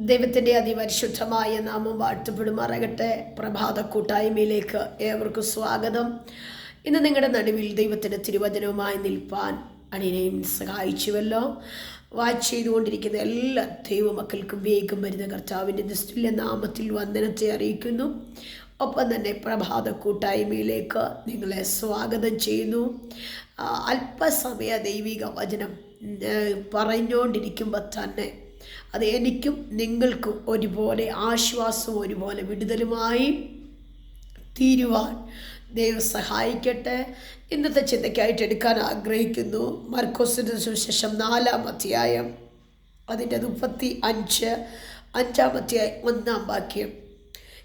ദൈവത്തിന്റെ അതിപരിശുദ്ധമായ നാമം വാഴ്ത്തപ്പെടുമാറാകട്ടെ. പ്രഭാത കൂട്ടായ്മയിലേക്ക് ഏവർക്കും സ്വാഗതം. ഇന്ന് നിങ്ങളുടെ നടുവിൽ ദൈവത്തിന്റെ തിരുവചനവുമായി നിൽപ്പാൻ അണിനെയും സഹായിച്ചുവല്ലോ. വാച്ച് ചെയ്തുകൊണ്ടിരിക്കുന്ന എല്ലാ ദൈവമക്കൾക്കും വേഗം വരുന്ന കർത്താവിന്റെ നിസ്തുല്യ നാമത്തിൽ വന്ദനത്തെ അറിയിക്കുന്നു. ഒപ്പം തന്നെ പ്രഭാത കൂട്ടായ്മയിലേക്ക് നിങ്ങളെ സ്വാഗതം ചെയ്യുന്നു. അല്പസമയ ദൈവിക വചനം പറഞ്ഞുകൊണ്ടിരിക്കുമ്പോൾ തന്നെ അത് എനിക്കും നിങ്ങൾക്കും ഒരുപോലെ ആശ്വാസവും ഒരുപോലെ വിടുതലുമായി തീരുവാൻ ദൈവം സഹായിക്കട്ടെ. ഇന്നത്തെ ചിന്തയ്ക്കായിട്ട് എടുക്കാൻ ആഗ്രഹിക്കുന്നു. മർക്കോസിന്റെ സുശേഷം നാലാം അധ്യായം അതിന്റെ മുപ്പത്തി അഞ്ച് അഞ്ചാം അധ്യായം ഒന്നാം വാക്യം.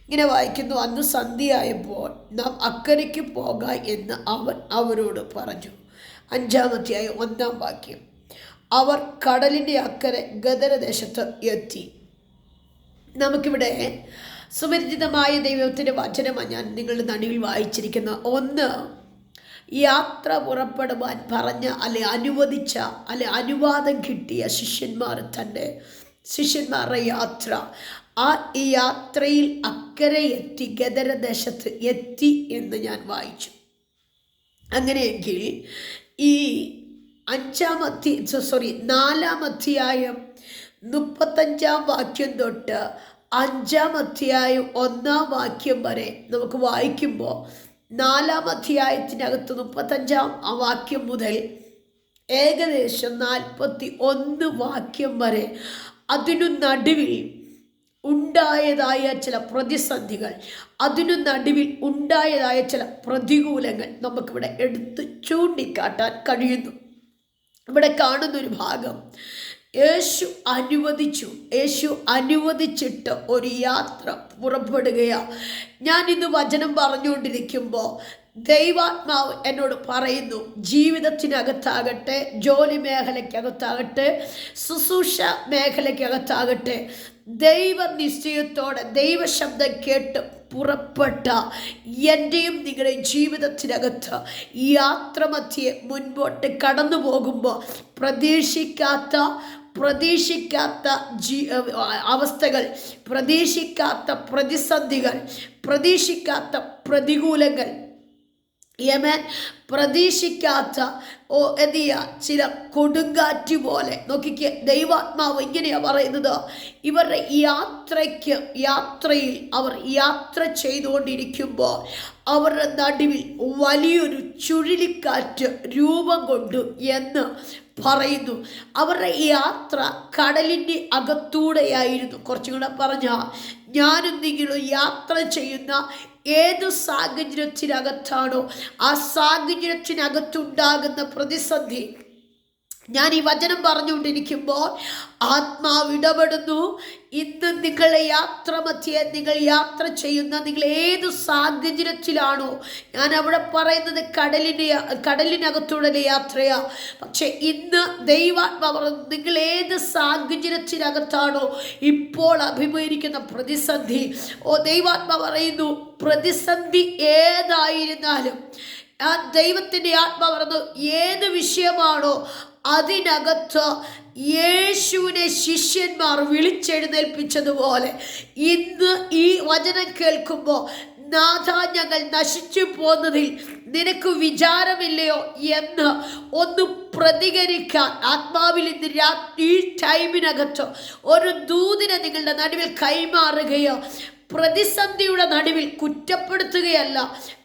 ഇങ്ങനെ വായിക്കുന്നു അന്ന് സന്ധ്യയായപ്പോൾ നാം അക്കരയ്ക്ക് പോകാം എന്ന് അവൻ അവരോട് പറഞ്ഞു. അഞ്ചാമത്തെയായ ഒന്നാം വാക്യം. അവർ കടലിന്റെ അക്കരെ ഗദരദേശത്ത് എത്തി. നമുക്കിവിടെ സുപരിചിതമായ ദൈവത്തിന്റെ വചനമാണ് ഞാൻ നിങ്ങളുടെ നടുവിൽ വായിച്ചിരിക്കുന്ന. ഒന്ന് യാത്ര പുറപ്പെടുവാൻ പറഞ്ഞ അല്ലെ അനുവദിച്ച അല്ലെ അനുവാദം കിട്ടിയ ശിഷ്യന്മാർ തന്റെ ശിഷ്യന്മാരുടെ യാത്ര. ആ ഈ യാത്രയിൽ അക്കരെ എത്തി ഗദരദേശത്ത് എത്തി എന്ന് ഞാൻ വായിച്ചു. അങ്ങനെയെങ്കിൽ ഈ അഞ്ചാം അധ്യ സോറി നാലാം അധ്യായം മുപ്പത്തഞ്ചാം വാക്യം തൊട്ട് അഞ്ചാം അധ്യായം ഒന്നാം വാക്യം വരെ നമുക്ക് വായിക്കുമ്പോൾ നാലാം അധ്യായത്തിനകത്ത് മുപ്പത്തഞ്ചാം വാക്യം മുതൽ ഏകദേശം നാൽപ്പത്തി ഒന്ന് വാക്യം വരെ അതിനു നടുവിൽ ഉണ്ടായതായ ചില പ്രതിസന്ധികൾ അതിനു നടുവിൽ ഉണ്ടായതായ ചില പ്രതികൂലങ്ങൾ നമുക്കിവിടെ എടുത്ത് ചൂണ്ടിക്കാട്ടാൻ കഴിയുന്നു. ഇവിടെ കാണുന്ന ഒരു ഭാഗം. യേശു അനുവദിച്ചു. യേശു അനുവദിച്ചിട്ട് ഒരു യാത്ര പുറപ്പെടുകയാണ് ഞാൻ ഇന്ന് വചനം പറഞ്ഞുകൊണ്ടിരിക്കുമ്പോൾ ദൈവാത്മാവ് എന്നോട് പറയുന്നു ജീവിതത്തിനകത്താകട്ടെ ജോലി മേഖലയ്ക്കകത്താകട്ടെ ശുശ്രൂഷ മേഖലയ്ക്കകത്താകട്ടെ ദൈവ നിശ്ചയത്തോടെ ദൈവശബ്ദം കേട്ട് പുറപ്പെട്ട എന്റെയും നിങ്ങളുടെ ജീവിതത്തിനകത്ത് യാത്രമധ്യേ മുൻപോട്ട് കടന്നു പോകുമ്പോൾ പ്രതീക്ഷിക്കാത്ത പ്രതീക്ഷിക്കാത്ത ജീ അവസ്ഥകൾ പ്രതീക്ഷിക്കാത്ത പ്രതിസന്ധികൾ പ്രതീക്ഷിക്കാത്ത പ്രതികൂലങ്ങൾ യമൻ പ്രതീക്ഷിക്കാത്ത ഓ എന്ത് ചില കൊടുങ്കാറ്റ് പോലെ. നോക്കിക്ക് ദൈവാത്മാവ് ഇങ്ങനെയാണ് പറയുന്നത്. ഇവരുടെ യാത്രയ്ക്ക് യാത്രയിൽ അവർ യാത്ര ചെയ്തുകൊണ്ടിരിക്കുമ്പോൾ അവരുടെ നടുവിൽ വലിയൊരു ചുഴലിക്കാറ്റ് രൂപം കൊണ്ടു എന്ന് പറയുന്നു. അവരുടെ യാത്ര കടലിന്റെ അകത്തൂടെയായിരുന്നു. കുറച്ചും കൂടെ പറഞ്ഞ ഞാനും നിങ്ങളും യാത്ര ചെയ്യുന്ന ഏത് സാഹചര്യത്തിനകത്താണോ ആ സാഹചര്യത്തിനകത്തുണ്ടാകുന്ന പ്രതിസന്ധി ഞാൻ ഈ വചനം പറഞ്ഞുകൊണ്ടിരിക്കുമ്പോൾ ആത്മാവ് ഇടപെടുന്നു. ഇന്ന് നിങ്ങളെ യാത്ര മധ്യേ നിങ്ങൾ യാത്ര ചെയ്യുന്ന നിങ്ങൾ ഏത് സാഹചര്യത്തിലാണോ ഞാൻ അവിടെ പറയുന്നത് കടലിന്റെ കടലിനകത്തൂടെ യാത്രയാ. പക്ഷെ ഇന്ന് ദൈവാത്മാവ് നിങ്ങൾ ഏത് സാഹചര്യത്തിനകത്താണോ ഇപ്പോൾ അഭിമുഖീകരിക്കുന്ന പ്രതിസന്ധി? ഓ ദൈവാത്മ പറയുന്നു പ്രതിസന്ധി ഏതായിരുന്നാലും. ആ ദൈവത്തിന്റെ ആത്മാ പറഞ്ഞു ഏത് വിഷയമാണോ അതിനകത്ത് യേശുവിനെ ശിഷ്യന്മാർ വിളിച്ചെഴുന്നേൽപ്പിച്ചതുപോലെ ഇന്ന് ഈ വചനം കേൾക്കുമ്പോൾ നാഥ ഞങ്ങൾ നശിച്ചു പോകുന്നതിൽ നിനക്ക് വിചാരമില്ലയോ എന്ന് ഒന്ന് പ്രതികരിക്കാൻ ആത്മാവിൽ ഇന്ന് രാത്രി ഈ ടൈമിനകത്ത് ഒരു ദൂതിനെ നിങ്ങളുടെ നടുവിൽ കൈമാറുകയോ പ്രതിസന്ധിയുടെ നടുവിൽ കുറ്റപ്പെടുത്തുകയല്ല.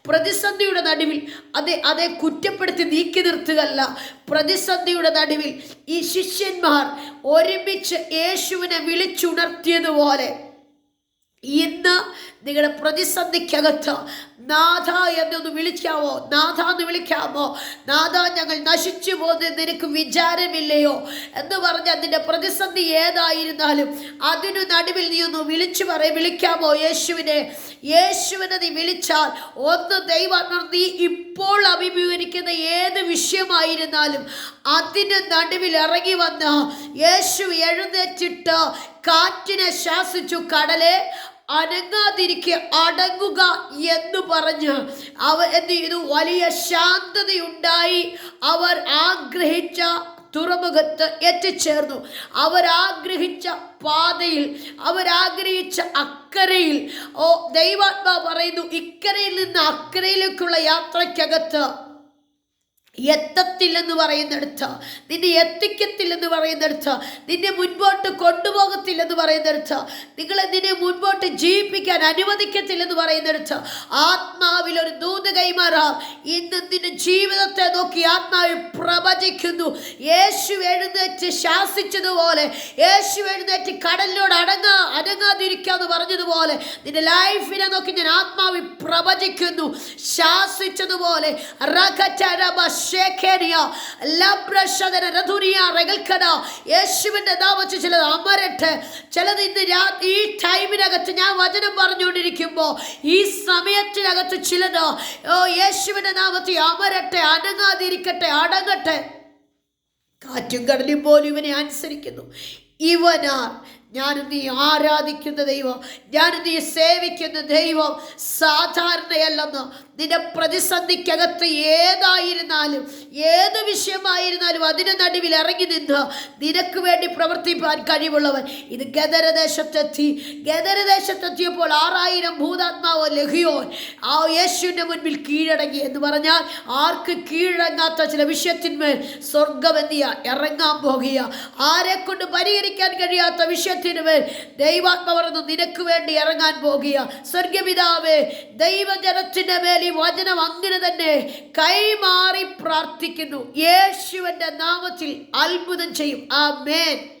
പ്രതിസന്ധിയുടെ നടുവിൽ അതെ അതെ കുറ്റപ്പെടുത്തി നീക്കി നിർത്തുകയല്ല. പ്രതിസന്ധിയുടെ നടുവിൽ ഈ ശിഷ്യന്മാർ ഒരുമിച്ച് യേശുവിനെ വിളിച്ചുണർത്തിയതുപോലെ ഇന്ന് നിങ്ങളുടെ പ്രതിസന്ധിക്കകത്ത് നാഥ എന്നൊന്ന് വിളിക്കാമോ? നാഥ എന്ന് വിളിക്കാമോ? നാഥ ഞങ്ങൾ നശിച്ചു പോകുന്നത് നിനക്ക് വിചാരമില്ലയോ? എന്ന് പറഞ്ഞ് അതിന്റെ പ്രതിസന്ധി ഏതായിരുന്നാലും അതിനു നടുവിൽ നീ ഒന്ന് വിളിച്ചു പറയും വിളിക്കാമോ യേശുവിനെ? യേശുവിനെ നീ വിളിച്ചാൽ ഒന്ന് ദൈവം നീ ഇപ്പോൾ അഭിമുഖീകരിക്കുന്ന ഏത് വിഷയമായിരുന്നാലും അതിന് നടുവിൽ ഇറങ്ങി വന്ന് യേശു എഴുന്നേറ്റിട്ട് കാറ്റിനെ ശാസിച്ചു കടലെ അനങ്ങാതിരിക്കുക അടങ്ങുക എന്ന് പറഞ്ഞ് അവ എന്ത് ചെയ്തു? വലിയ ശാന്തതയുണ്ടായി. അവർ ആഗ്രഹിച്ച തുറമുഖത്ത് എത്തിച്ചേർന്നു. അവരാഗ്രഹിച്ച പാതയിൽ അവരാഗ്രഹിച്ച അക്കരയിൽ. ഓ ദൈവാത്മാ പറയുന്നു ഇക്കരയിൽ നിന്ന് അക്കരയിലേക്കുള്ള യാത്രയ്ക്കകത്ത് എത്തത്തില്ലെന്ന് പറയുന്നിടത്ത് നിന്നെ എത്തിക്കത്തില്ലെന്ന് പറയുന്നിടത്ത് നിന്നെ മുൻപോട്ട് കൊണ്ടുപോകത്തില്ലെന്ന് പറയുന്നിടത്ത് നിങ്ങളെ നിന്നെ മുൻപോട്ട് ജീവിപ്പിക്കാൻ അനുവദിക്കത്തില്ലെന്ന് പറയുന്നിടത്ത് ആത്മാവിൽ ഒരു ദൂത് കൈമാറാം. ഇന്ന് നിന്റെ ജീവിതത്തെ നോക്കി ആത്മാവിൽ പ്രവചിക്കുന്നു. യേശു എഴുന്നേറ്റ് ശാസിച്ചതുപോലെ യേശു എഴുന്നേറ്റ് കടലിനോട് അടങ്ങാ അടങ്ങാതിരിക്കാന്ന് പറഞ്ഞതുപോലെ നിന്റെ ലൈഫിനെ നോക്കി ഞാൻ ആത്മാവിൽ പ്രവചിക്കുന്നു. ശാസിച്ചതുപോലെ ശേഖരിയ. ലബ്രശദന രധുരിയ റകൽക്കന യേശുവിന്റെ നാമത്തിൽ ചിലത് അമരട്ടെ. ചിലത് ഇന്ന് രാ ഈ ടൈമിനകത്ത് ഞാൻ വചനം പറഞ്ഞുകൊണ്ടിരിക്കുമ്പോൾ ഈ സമയത്തിനകത്ത് ചിലത് ഓ യേശുവിന്റെ നാമത്തിൽ അമരട്ടെ അനങ്ങാതിരിക്കട്ടെ അടങ്ങട്ടെ. കാറ്റും കടലും പോലും ഇവനെ അനുസരിക്കുന്നു. ഇവനാർ ഞാൻ നീ ആരാധിക്കുന്ന ദൈവം ഞാൻ നീ സേവിക്കുന്ന ദൈവം സാധാരണയല്ലെന്ന് നിന്റെ പ്രതിസന്ധിക്കകത്ത് ഏതായിരുന്നാലും ഏത് വിഷയമായിരുന്നാലും അതിന് നടുവിൽ ഇറങ്ങി നിന്ന് നിനക്ക് വേണ്ടി പ്രവർത്തിപ്പാൻ കഴിവുള്ളവൻ. ഇത് ഗദരദേശത്തെത്തി. ഗദരദേശത്തെത്തിയപ്പോൾ ആറായിരം ഭൂതാത്മാവോ ലഘുയോ ആ യേശുവിന്റെ മുൻപിൽ കീഴടങ്ങി എന്ന് പറഞ്ഞാൽ ആർക്ക് കീഴടങ്ങാത്ത ചില വിഷയത്തിന്മേൽ സ്വർഗമെന്നിയ ഇറങ്ങാൻ പോകുക. ആരെക്കൊണ്ട് കൊണ്ട് പരിഹരിക്കാൻ കഴിയാത്ത വിഷയത്തിന് മേൽ ദൈവാത്മ പറഞ്ഞു നിനക്ക് വേണ്ടി ഇറങ്ങാൻ പോകുക. സ്വർഗപിതാവേ ദൈവജനത്തിന്റെ മേൽ ഈ വചനം അങ്ങനെ തന്നെ കൈമാറി പ്രാർത്ഥിക്കുന്നു. യേശുവിന്റെ നാമത്തിൽ അത്ഭുതം ചെയ്യും. ആ മേൻ